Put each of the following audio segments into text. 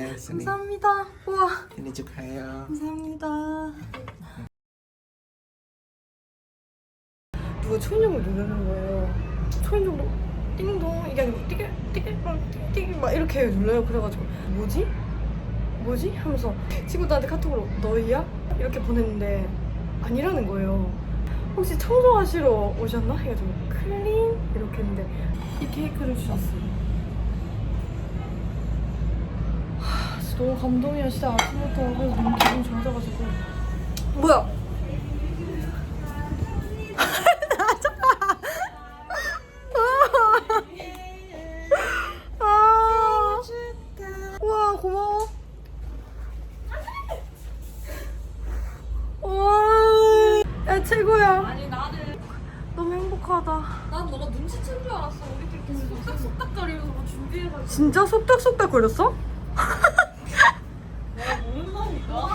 감사합니다. 우와, 생일 축하해요. 감사합니다. 누가 초인종을 누르는 거예요. 초인종도 띵동 이게 아니고 띠게 띠게 띠게 막 이렇게 눌러요. 그래가지고 뭐지? 뭐지? 하면서 친구들한테 카톡으로 너희야? 이렇게 보냈는데 아니라는 거예요. 혹시 청소하시러 오셨나? 해가지고 클린 이렇게 했는데 이 케이크를 주셨어요. 하, 진짜 너무 감동이야 진짜 아침부터 그래서 너무 기분 좋아져가지고 뭐야? 아, 우와 고마워. 와, 야 최고야. 아니 나는 너무 행복하다. 난 너가 눈치챈 줄 알았어. 우리끼리 계속 속닥속닥거리면서 뭐 준비해가지고 진짜 속닥속닥 거렸어? 내가 모른다니까.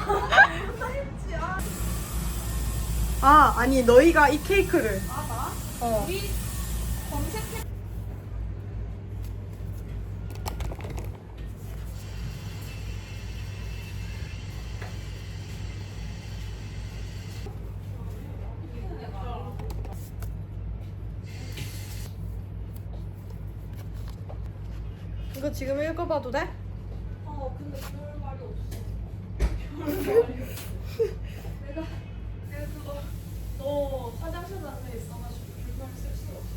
아 아니 너희가 이 케이크를. 아 나? 어. 우리 검색해. 이거 지금 읽어봐도 돼? 어 근데 별 말이 없어. 별 말이 없어. 내가 내가 그거 너 화장실 안에 있어가지고 불만 쓸 수가 없어.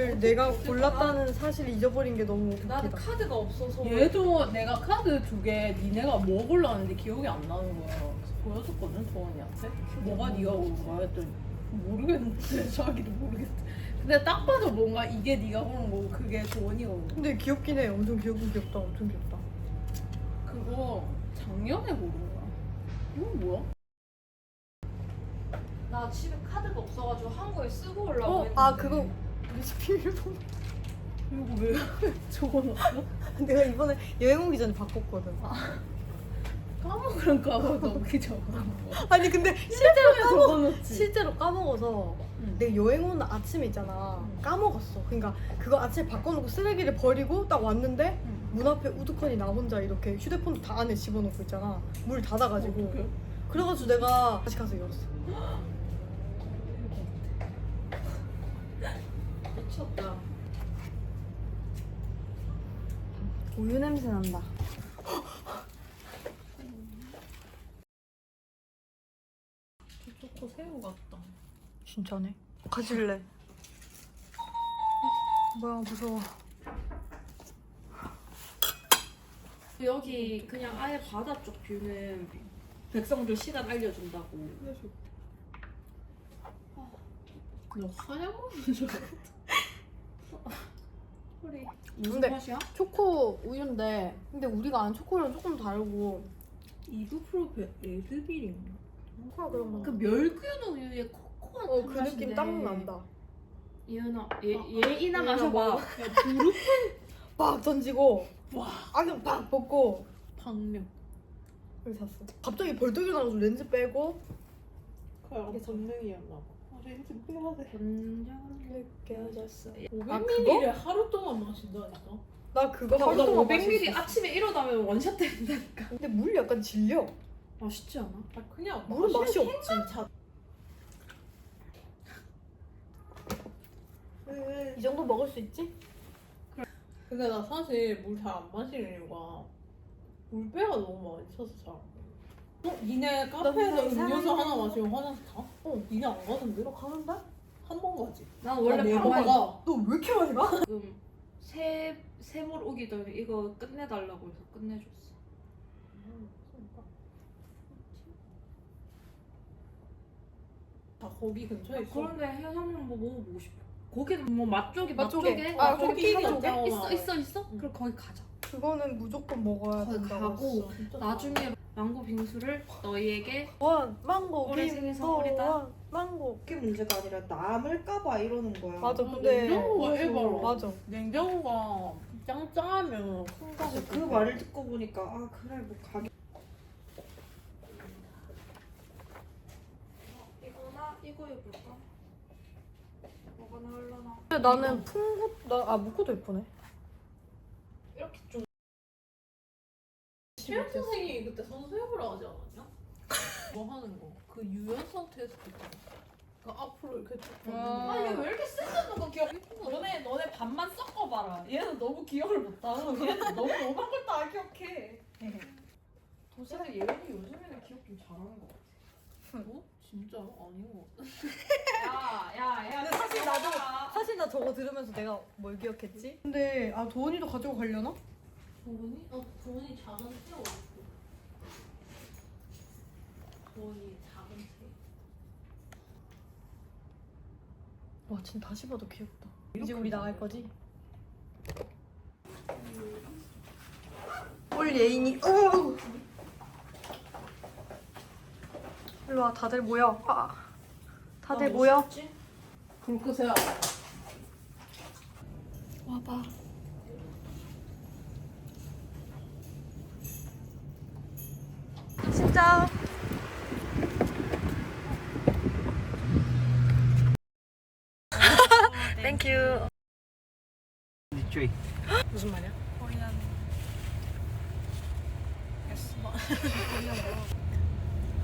이거를 내가 골랐다는 사실을 잊어버린 게 너무 나는 웃기다. 카드가 없어서. 얘도 내가 카드 두 개 니네가 뭐 골랐는데 기억이 안 나는 거야. 그래서 보여줬거든 도원이한테. 뭐가 네가 고른 거야 했더니 모르겠는데 자기도 모르겠대. 근데 딱 봐도 뭔가 이게 네가 고른 거고 그게 도원이가 고른 거. 근데 귀엽긴 해. 엄청 귀엽긴 귀엽다. 엄청 귀엽다. 그거 작년에 고른 거야. 이건 뭐야? 나 집에 카드가 없어가지고 한국에 쓰고 오려고 어? 했는데. 아 그거 레시피를 보 이거 왜 적어놨어? 내가 이번에 여행 오기 전에 바꿨거든. 까먹을까 봐 너무 적어놓은 거. 아니 근데 실제로 까먹 적어놓지. 실제로 까먹어서 응. 내가 여행 오는 아침에 있잖아 까먹었어. 그러니까 그거 아침에 바꿔놓고 쓰레기를 버리고 딱 왔는데 응. 문 앞에 우두커니 나 혼자 이렇게 휴대폰도 다 안에 집어넣고 있잖아. 물 닫아가지고. 어떡해? 그래가지고 내가 다시 가서 열었어. 미쳤다. 우유 냄새 난다. 초코 새우 같다. 진짜네. 가질래. 뭐야 무서워. 여기 그냥 아예 바다 쪽 뷰는 백성들 시간 알려준다고. 너 화장 먹는 줄 알았다. 소리. 무슨 무슨 맛이야? 초코 우유인데 근데 우리가 아는 초코랑 조금 다르고 이브프로 레드빌인가? 코가 그런 거. 그 멸균 우유에 코코 같은 어, 그 맛인데. 느낌 딱 난다. 예은아, 얘, 얘 이나 얘나 마셔봐. 먹어. 야 부르 막 던지고 와 악역 팍 벗고 박력. 여기 샀어. 갑자기 벌떡 일어나가지고 렌즈 빼고 그게 전능이었나 봐. 아 렌즈 빼야 돼. 건강 느껴졌어. 500ml를 하루 동안 마신다니까. 나 그거 나 하루 동안 500ml 마실 수. 아침에 일어나면 원샷 된다니까. 근데 물 약간 질려. 맛있지 않아? 아 그냥 물은 맛이 없지. 자. 이 정도 먹을 수 있지? 근데 나 사실 물 잘 안 마시는 이유가 물배가 너무 많이 차서 잘. 안먹 어. 어? 니네 카페에서 음료수. 하나 마시면 화장실 가? 어. 니네 안 가던데? 너 가는데? 한 번 가지. 난나 원래 네번 방만 가. 너 왜 이렇게 많이 가? 지금 세 세몰 오기 전에 이거 끝내달라고 해서 끝내줬어. 다 거기 근처에 있어. 그런데 해산물 뭐 먹어보고 싶어. 거기는 뭐 맛쪽이 맛쪽에. 맛쪽에 아, 맛쪽에 거기 있어 있는데? 있어 있어 있어. 응. 그럼 거기 가자. 그거는 무조건 먹어야 거기 된다고 가고 했어. 진짜 나중에 망고 빙수를 너희에게 원 망고 올해 생일 빙수 선물이다. 원 망고 그게 문제가 아니라 남을까봐 이러는 거야. 맞아 어, 근데 냉장고가 해봐라. 맞아 냉장고가 짱짱하면 그래서 그 말을 듣고 보니까 아 그래 뭐 가게 이거나 이거 해볼까? 뭐가 나올라나? 근데 나는 풍구 나아 무코도 예쁘네 이렇게 좀 체육. 선생님이 그때 선수 해보라 하지 않았냐? 뭐 하는 거? 그 유연성 테스트 있잖아. 그 앞으로 이렇게 쭉 걷는 거. 아니 왜 이렇게 쓸데없는 거 기억? 너네 너네 반만 섞어봐라. 얘는 너무 기억을 못하. 얘는 너무 오만 걸 다 기억해. 도대체 예은이 요즘에는 기억 좀 잘하는 거 같아. 어? 진짜 아닌 거 같아. 야 야 야. 근데 사실 나도 사실 나 저거 들으면서 내가 뭘 기억했지? 근데 아 도원이도 가지고 가려나? 도훈이? 어, 도훈이 작은 새 어딨어? 도훈이 작은 새. 와 진짜 다시 봐도 귀엽다. 이제 우리 나갈 거지? 올 예인이 어! 일로 와 다들 모여. 아, 다들 모여. 불 끄세요. 와봐. 땡큐. truy 무슨 말이야? 코리안.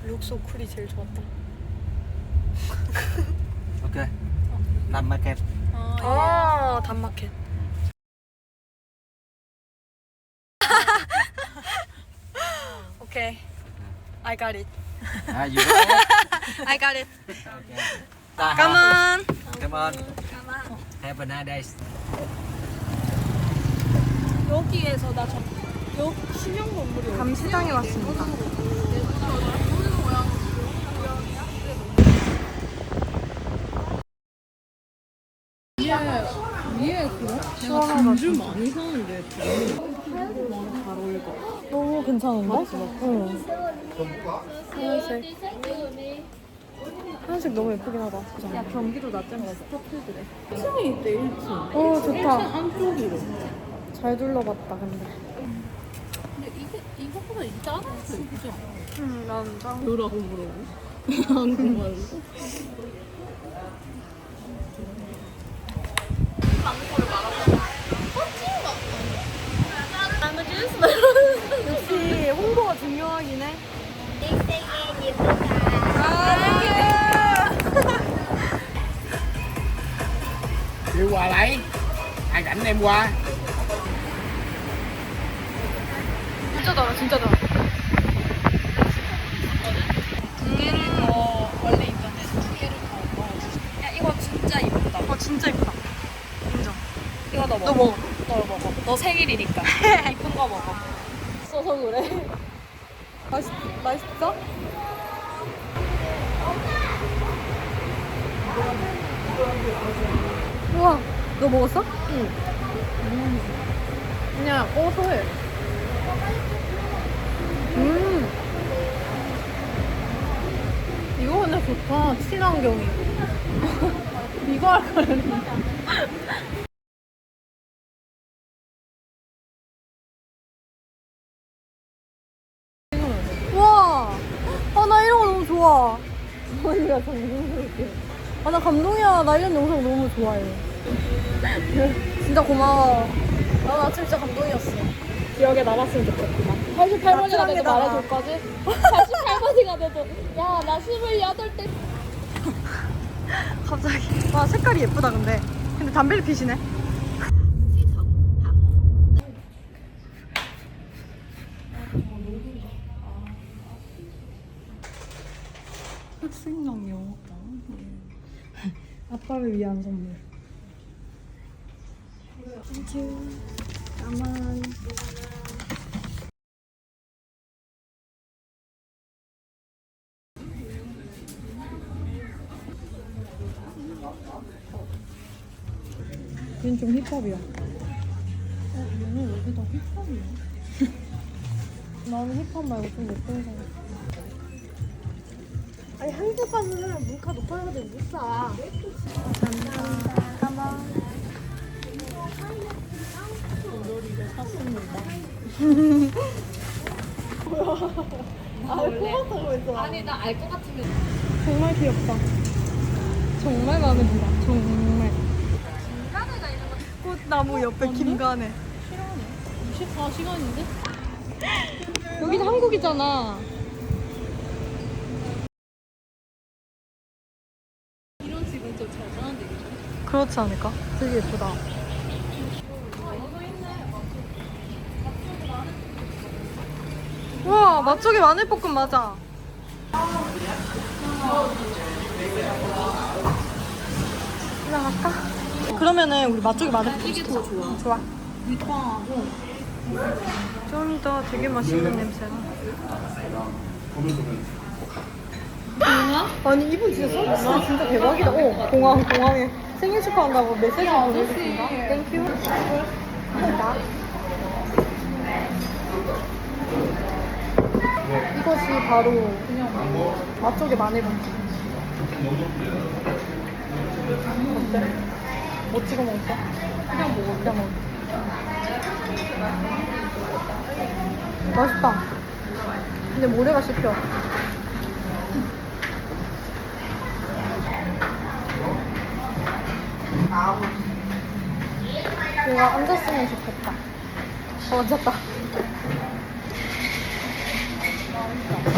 룩소 쿨이 제일 좋았다. làm market 아, 단마켓. 오케이. I got it. à you got it I got it. okay Ta Come on. come on have a nice day 여기에서 나 저, 여기 신형 건물이 어디? 감시장에 왔습니다. 위에 금줄 많이 사는데 너무 잘 어울릴 것 같아. 너무 괜찮은데? 응. 하얀색. 하얀색 너무 예쁘긴 하다. 야 경기도 낮장가 스타필드래. 1층에 있대 1층. 어, 1층 좋다. 안쪽으로. 잘 둘러봤다, 근데. 근데 이게 이거보다 이 작은 수 있죠? 응, 난 짱. 뭐라고 물어보? 한국말로. 역시 홍보가 중요하긴 해. Qua lấy Ai rảnh em qua 진짜 달아, 진짜 달아. 어 원래 인터넷 두 개를 더 넣어주세요. 야 이거 진짜 이쁘다. 어, 진짜 예쁘다. 인정. 이거 너 먹어. 너 먹어. 너 먹어. 너 생일이니까. 이쁜 거 먹어. 써서 그래. 맛있, 맛있어? 너 먹었어? 그냥 고소해. 음, 이거 근데 좋다. 친환경이고. 이거 할 거는. 우와. 아, 나 이런 거 너무 좋아. 언니가 정성스럽게. 아, 나 감동이야. 나 이런 영상 너무 좋아해. 진짜 고마워. 나 아침 진짜 감동이었어. 기억에 남았으면 좋겠구만. 88번이가 돼도 나트랑에다가. 말해줄 거지? 88번이가 돼도 야 나 28대 갑자기. 와, 색깔이 예쁘다, 근데. 근데 담배를 피시네. 학생용 영어방. 아빠를 위한 선물. 땡큐. 까만. 얘는 좀 힙합이야. 어, 얘는 여기 다 힙합이야. 나는 힙합 말고 좀 예쁜 사람. 아니 한국 가면은 물가 높아가지고 못 사. 감사합니다. 가만. 아, 뽑았다고 했어. 아니 나 알 것 같으면 정말 귀엽다. 정말 마음에 든다. 정말. 김가네가 있는 거 꽃나무 옆에 김간에. 24시간인데? 여기는 한국이잖아. 이런 집은 좀 잘 사는데 그렇지 않을까? 되게 예쁘다. 맛쪽에 마늘볶음 맞아. 올라갈까? 그러면은 우리 맛쪽에 마늘볶음 이게 더 좋아. 좋아. 밑방하고 좀 더 되게 맛있는 냄새나. 아니 이분 진짜 서비스 진짜 대박이다. 어 공항 공항에 생일 축하한다고 메시지 보내주신다. 땡큐. 감사합니다. 이것이 바로 그냥 맛쪽에 마늘볶음. 어때? 뭐 찍어 먹을까? 그냥 먹어. 그냥 먹어. 맛있다. 근데 모래가 씹혀. 내가 앉았으면 좋겠다. 어, 앉았다. 음,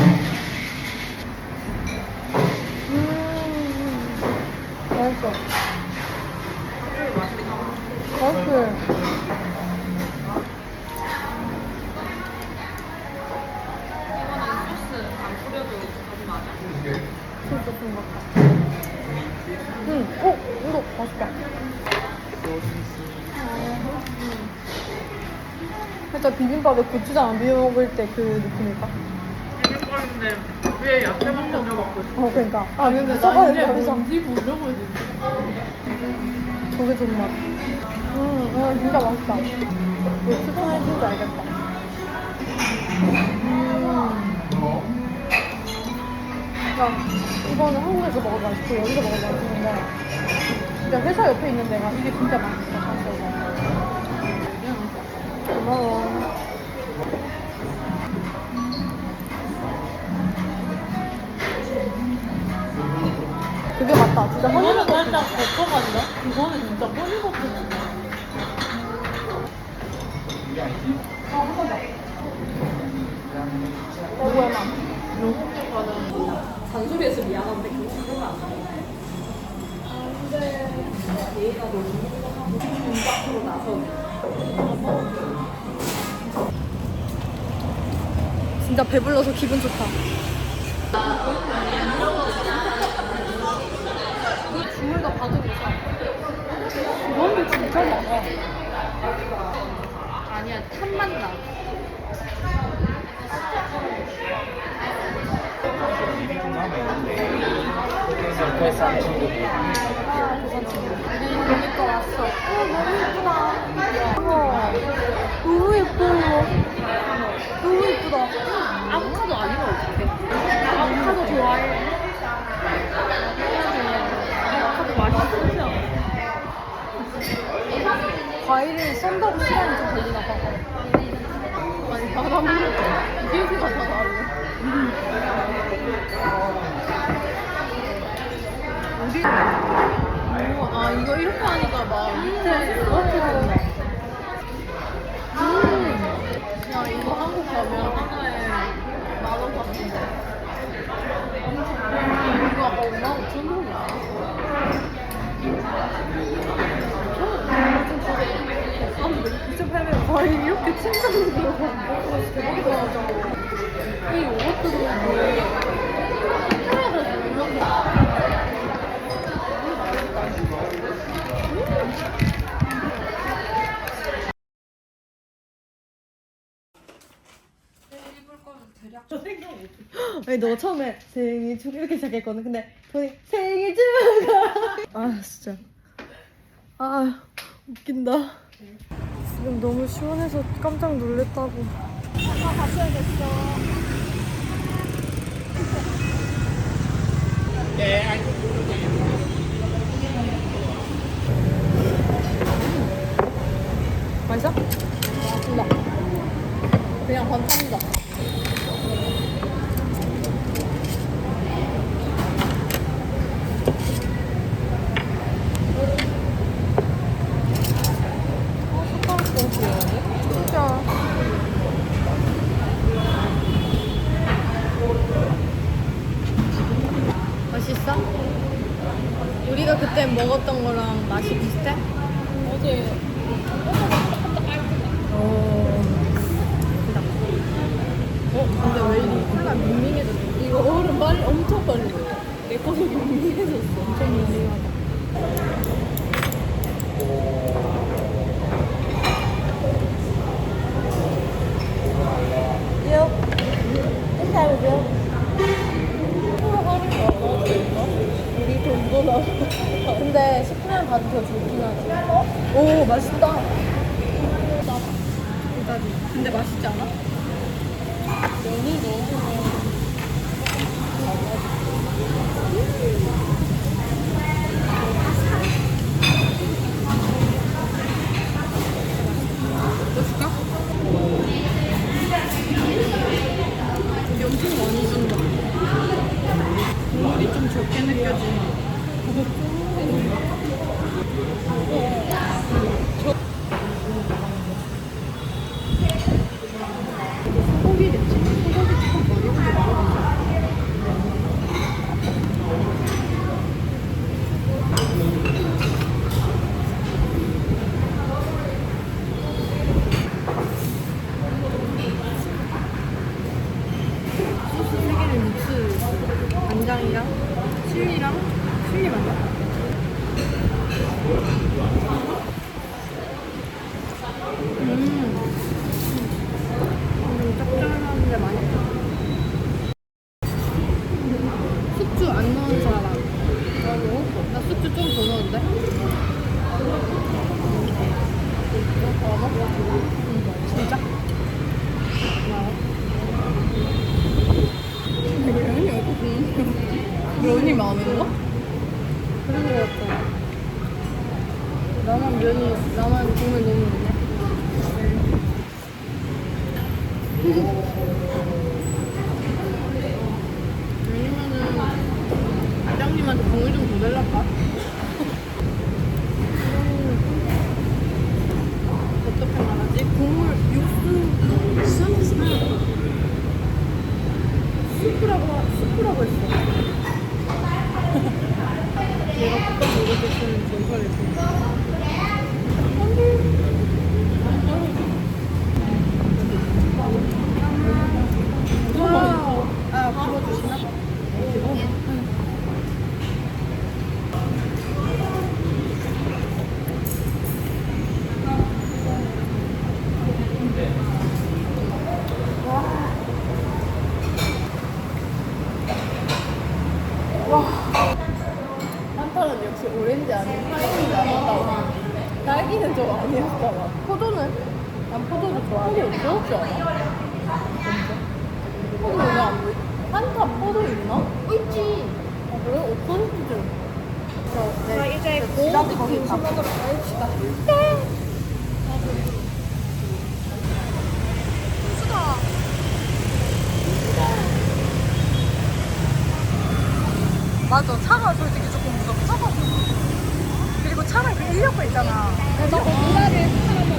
좋은 것 같아. 응, 어. 살짝 비빔밥에 고추장 안 비벼 먹을 때 그 느낌일까? 왜 야채만 먼저 먹고 있어? 어, 그러니까. 아, 근데 나 이제. 뭔지 모르거든. 저게 맛. 음, 어, 진짜 맛있다. 왜 추천해준지 알겠다. 음. 야, 이거는 한국에서 먹어도 맛있고 여기서 먹어도 맛있는데 진짜 회사 옆에 있는 데가 이게 진짜 맛있어, 사실. 고마워. 그게 맞다. 진짜 이거는 허니버터 살짝 겉어간다? 이거는 진짜 허니버터인데. 누구의 맛? 잔소리해서 미안한데 그거 그런 거안 나. 얘가 너무 문 밖으로 나서 진짜 배불러서 기분 좋다. 그 주물도 봐도 괜찮아. 이런데 진짜 많아. 아니야 탐만 나. 계산 친구들. 왔어. 어, 너무 예쁘다. 우와. 너무 예뻐. 너무 예쁘다. 아보카도 아니면 어떡해? 아보카도 좋아해. 아보카도 않아? 과일을 썬다고 시간이 좀 걸리나 봐. 아니 바람으로 기회가 다 다르네. 오, 아 이거 이렇게 하니까 막 밑에 이렇게 된다. 음. 야 이거 한국 가면 하나에 만원 받는데. 이거 아까 5만 5천 원이야. 과일 이렇게 침상으로 대박이다. 이 요거트도 해외에서 유명해. 아니 너 처음에 생일 축 이렇게 시작했거든. 근데 돈이 생일 축하. 아 진짜. 아 웃긴다. 지금 너무 시원해서 깜짝 놀랬다고. 아빠 가셔야겠어. 네, anh. 맛있어? 맛있다. 그냥 반찬이다. 맞아. 차가 솔직히 조금. 차가 그리고 차는 그 인력거 있잖아.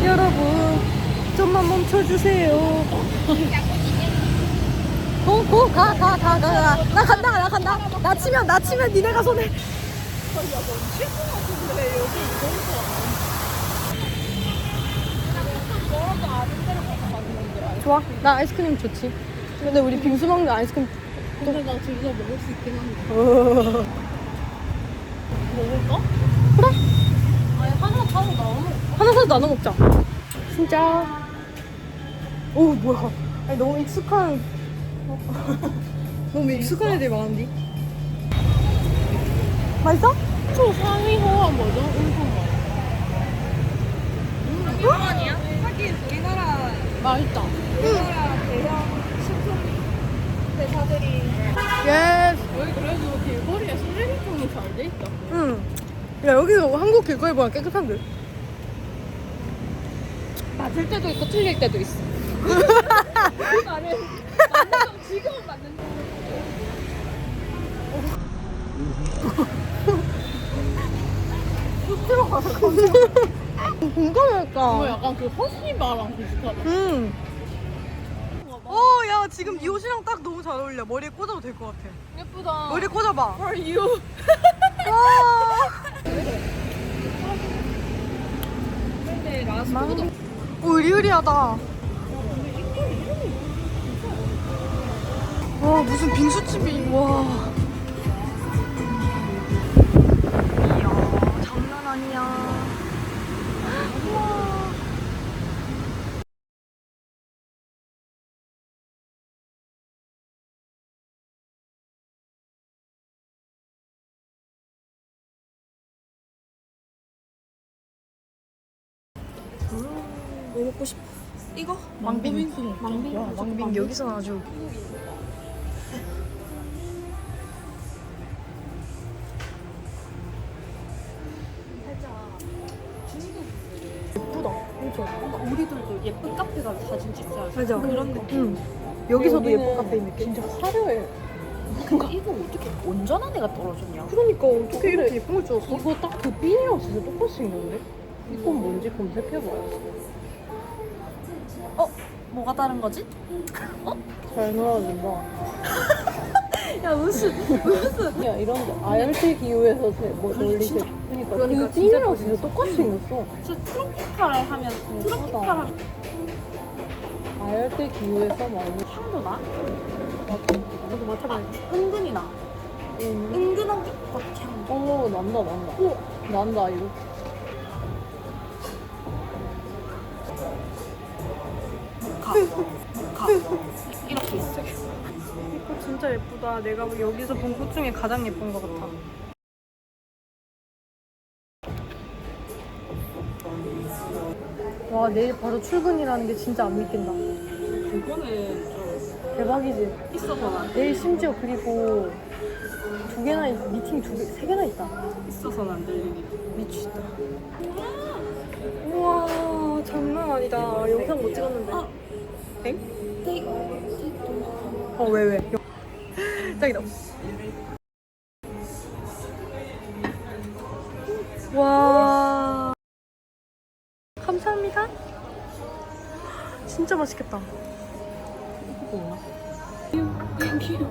여러분, 좀만 멈춰주세요. 고, 고, 가, 가, 가, 가, 가. 나 간다, 나 간다. 나 치면, 나 치면 니네가 손해. 좋아. 나 아이스크림 좋지. 근데 우리 빙수 먹는 아이스크림 근데 나 둘다 먹을 수 있긴 한데. 먹을까? 그래. 아니, 하나 타고 나오면 하나 사서 나눠 먹자. 진짜. 오 뭐야? 아니 너무 익숙한. 너무 익숙한 애들이 많은데. 맛있어? 초 상위 호환 뭐죠? 엄청 많아. 하긴 우리나라 맛있다. 우리나라 대형 식품 회사들이 예스. 여기 그래도 길거리에 쓰레기통이 잘 돼 있다. 응. 야 여기서 한국 길거리 보다 깨끗한데. 맞을 때도 있고 틀릴 때도 있어. 나는 지금은 맞는 이거 공감할까? 약간 그 허쉬바랑 비슷하다. 응. 야 지금 이 옷이랑 딱 너무 잘 어울려. 머리에 꽂아도 될 것 같아. 예쁘다. 머리 꽂아봐. f o 어. 근데 라스보다 오, 의리의리하다. 와, 무슨 빙수집이, 와. 이야, 장난 아니야. 뭐 먹고 싶어? 이거? 망빙. 망빙. 와, 망빙 여기서 아주. 예쁘다. 엄청. 우리들도 예쁜 카페 가서 사진 찍자. 맞아. 그런 느낌. 응. 여기서도 여기는 예쁜 카페인 느낌. 진짜 화려해. 근데 이거 어떻게 온전한 애가 떨어졌냐? 그러니까 어떻게 이렇게 예쁜 걸 주었어? 이거 딱 그 핀이랑 진짜 똑같이 생겼는데? 이건 뭔지 검색해봐야 지. 뭐가 다른 거지? 잘 놀아준다. 야 무슨 야 이런데 IRT 기후에서 제- 뭐 놀리지? 그러니까 그 핀이랑 진짜 똑같이 생겼어. 진짜 트로피칼 하면 트로피칼 하면 IRT 기후에서 많이 향도 나? 나도 맡아봐야 은근히 나. 음. 은근한 게. 어 난다 난다. 오 난다 이거. 이렇게 있어. 꽃 진짜 예쁘다. 내가 여기서 본 꽃 중에 가장 예쁜 것 같아. 와 내일 바로 출근이라는 게 진짜 안 믿긴다. 이거는 좀 대박이지. 있어서 난 내일 심지어 그리고 두 개나 있, 미팅 두 개, 세 개나 있다. 있어서는 안 들리니. 미치다. 우와 장난 아니다. 영상 못 찍었는데. 어. 엥? 어왜 왜? 짱이다. 와. 감사합니다. 진짜 맛있겠다. 땡큐.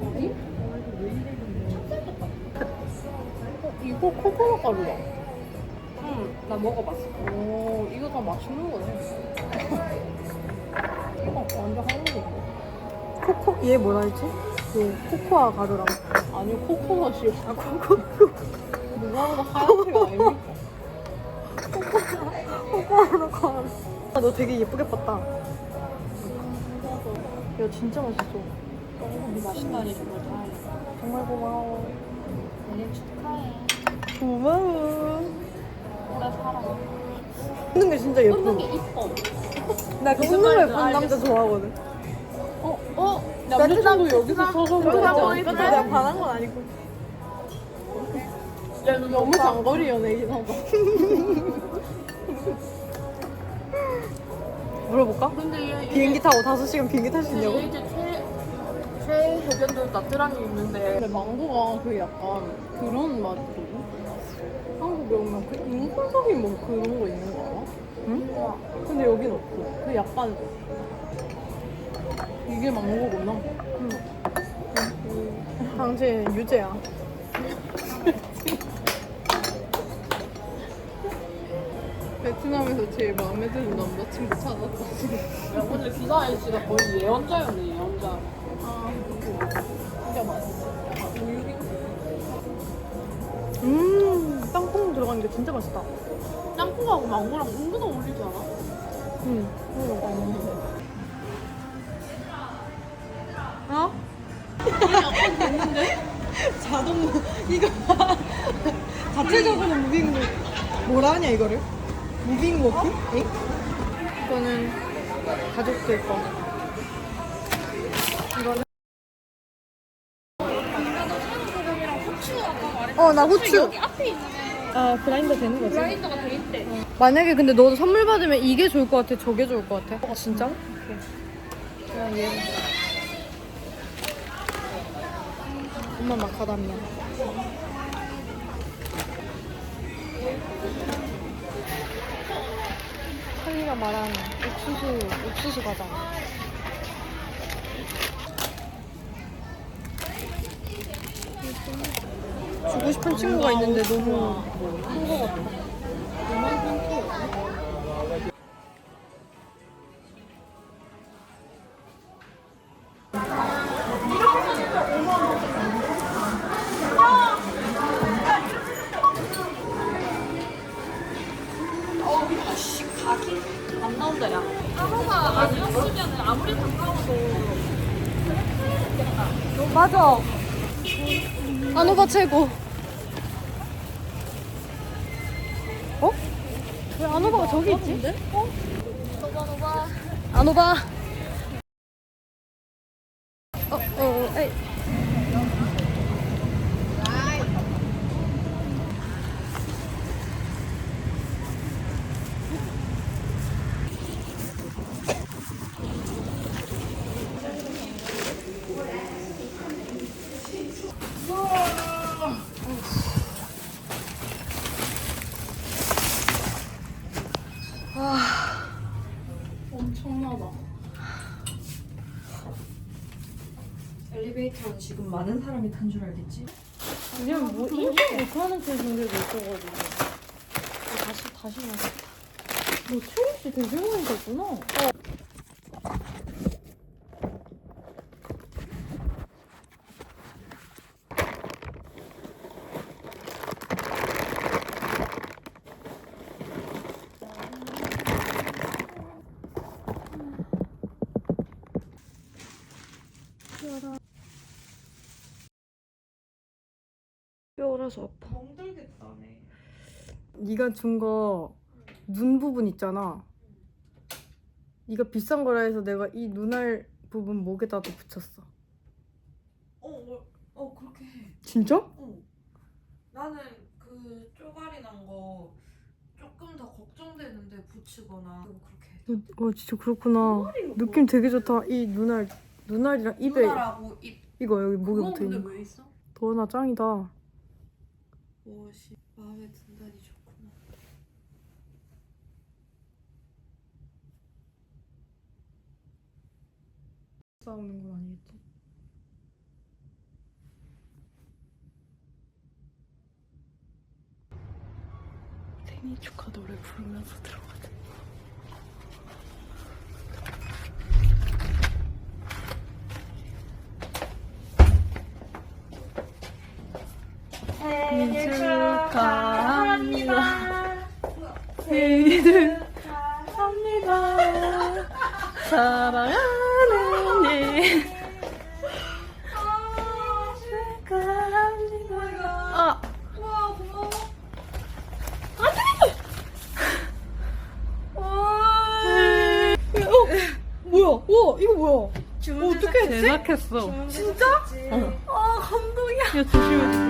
어, 이거 코코넛 가루다. 응, 나 먹어봤어. 오 이거 다 맛있는 거네. 이거 완전 한국인데. 코코 얘 뭐라 했지? 그 코코아 가루랑. 아니 코코넛이 아 코코 누가 보다 하얀색 아닙니까? 코코아로 가루. 아, 너 되게 예쁘게 봤다. 야 진짜 맛있어. 너무 맛있다니 정말 다행이다. 정말 고마워. 생일 축하해. 고마워. 웃는 게 진짜 예뻐. 웃는 게 이뻐. 나 웃는 거 말인지 예쁜 남자 좋아하거든. 어? 어? 남자친구 여기서 서서? 있어. 내가 반한 건 아니고. 야, 너 너무 장거리 연애긴 하다. 물어볼까? 근데 얘, 비행기 타고 5시간 비행기 탈 수 있냐고? 얘 이제 최, 최해변도 나트랑이 있는데 근데 망고가 그 약간 그런 맛이거든? 한국에 오면 그 인공적인 뭐 그런 거 있는 거 알아? 응? 근데 여긴 없어. 그 약간 이게 망고구나. 당신 유재야. 베트남에서 제일 마음에 드는 남자친구 찾았다. 야, 오늘 기사 아저씨가 거의 예언자였네 예언자 진 들어간 게 진짜 맛있다. 짬뽕하고 망고랑 은근 어울리지 않아? 응. 어? 자동 이거 자체적으로 무빙 뭐라 하냐 이거를? 무빙 워킹? 응? 이거는 가족들 거. 이거는 어 나 후추. 여기 앞에 있는 아 그라인더 되는 거지? 그라인더가 돼 있대 만약에 근데 너도 선물 받으면 이게 좋을 것 같아? 저게 좋을 것 같아? 어, 진짜? 그냥 얘. 엄마 마카다미아. 찰리가 말한 옥수수, 옥수수 과자. 주고 싶은 친구가 있는데 너무 큰거 같아. 지금 많은 사람이 탄 줄 알겠지? 왜냐면 뭐 인정 못하는 친구들도 있어가지고. 다시, 다시 나갔다. 너씨 되게 많이 갔구나. 뼈라서 아파. 멍들겠다네. 네가 준 거 눈 부분 있잖아. 네가 비싼 거라 해서 내가 이 눈알 부분 목에다도 붙였어. 어, 어, 어 그렇게 해. 진짜? 어. 나는 그 쪼가리 난 거 조금 더 걱정되는데 붙이거나 그렇게 해. 어 진짜 그렇구나. 느낌 되게 좋다. 이 눈알 눈알이랑 입에 누나라고 입 이거 여기 목에 그건 붙어 근데 있는 거. 왜 있어? 도원아 짱이다. 무엇이 마음에 든다니 좋구나. 싸우는 건 아니겠지? 생일 축하 노래 부르면서 들어가자. 생일 축하합니다. 생일 축하합니다. 사랑하는 제작했어. 진짜? 아, 감동이야. 야, 조심해.